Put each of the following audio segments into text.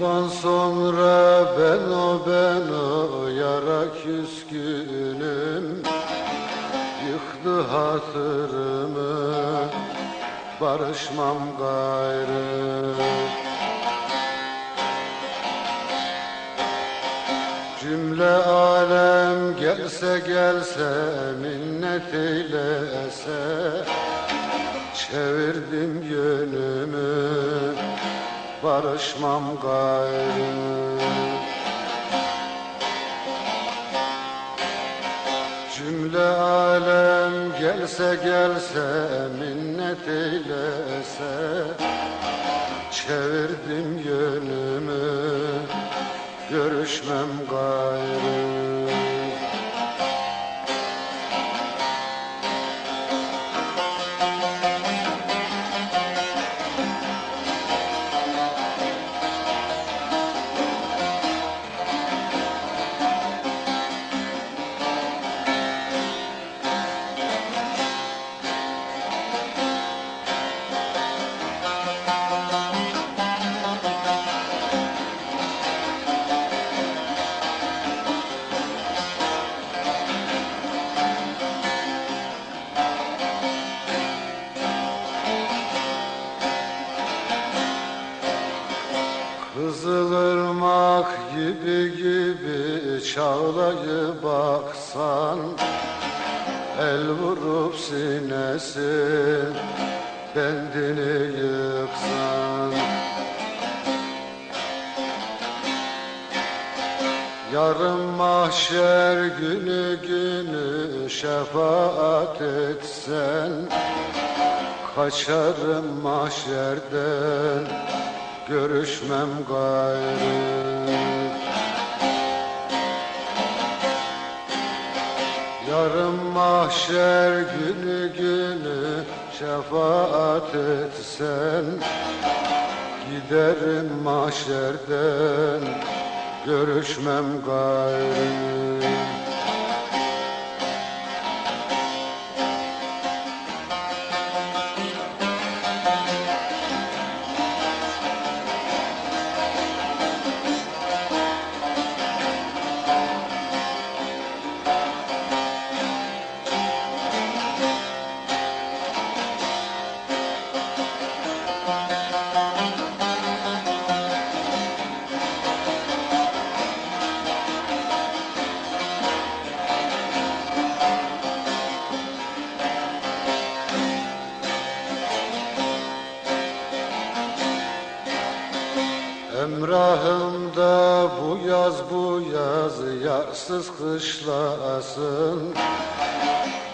Bundan sonra ben o ben o yara küskünüm Yıktı hatırımı barışmam gayrı. Cümle alem gelse gelse minnet eylese Çevirdim yönümü barışmam gayrı. Cümle alem gelse gelse minnet eylese Çevirdim yönümü görüşmem gayrı Kızılırmak gibi gibi çağlayı baksan El vurup sinesi bendini yıksan. Yarın mahşer günü günü şefaat etsen Kaçarım mahşerden görüşmem gayrı. Yarın mahşer günü günü şefaat etsen Giderim mahşerden görüşmem gayrı Emrahımda bu yaz bu yaz yarsız kışlasın.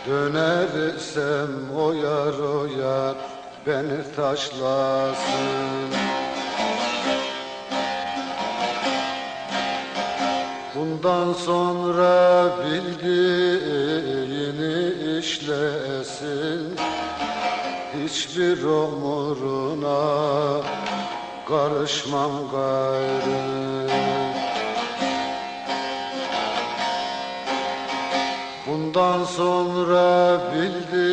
Dönersem o yar o yar beni taşlasın. Bundan sonra bildiğini işlesin. Hiçbir umuruna karışmam gayrı. Bundan sonra bildiğini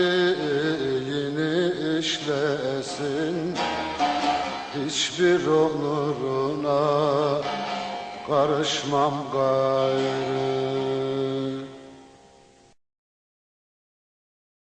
işlesin Hiçbir onuruna karışmam gayrı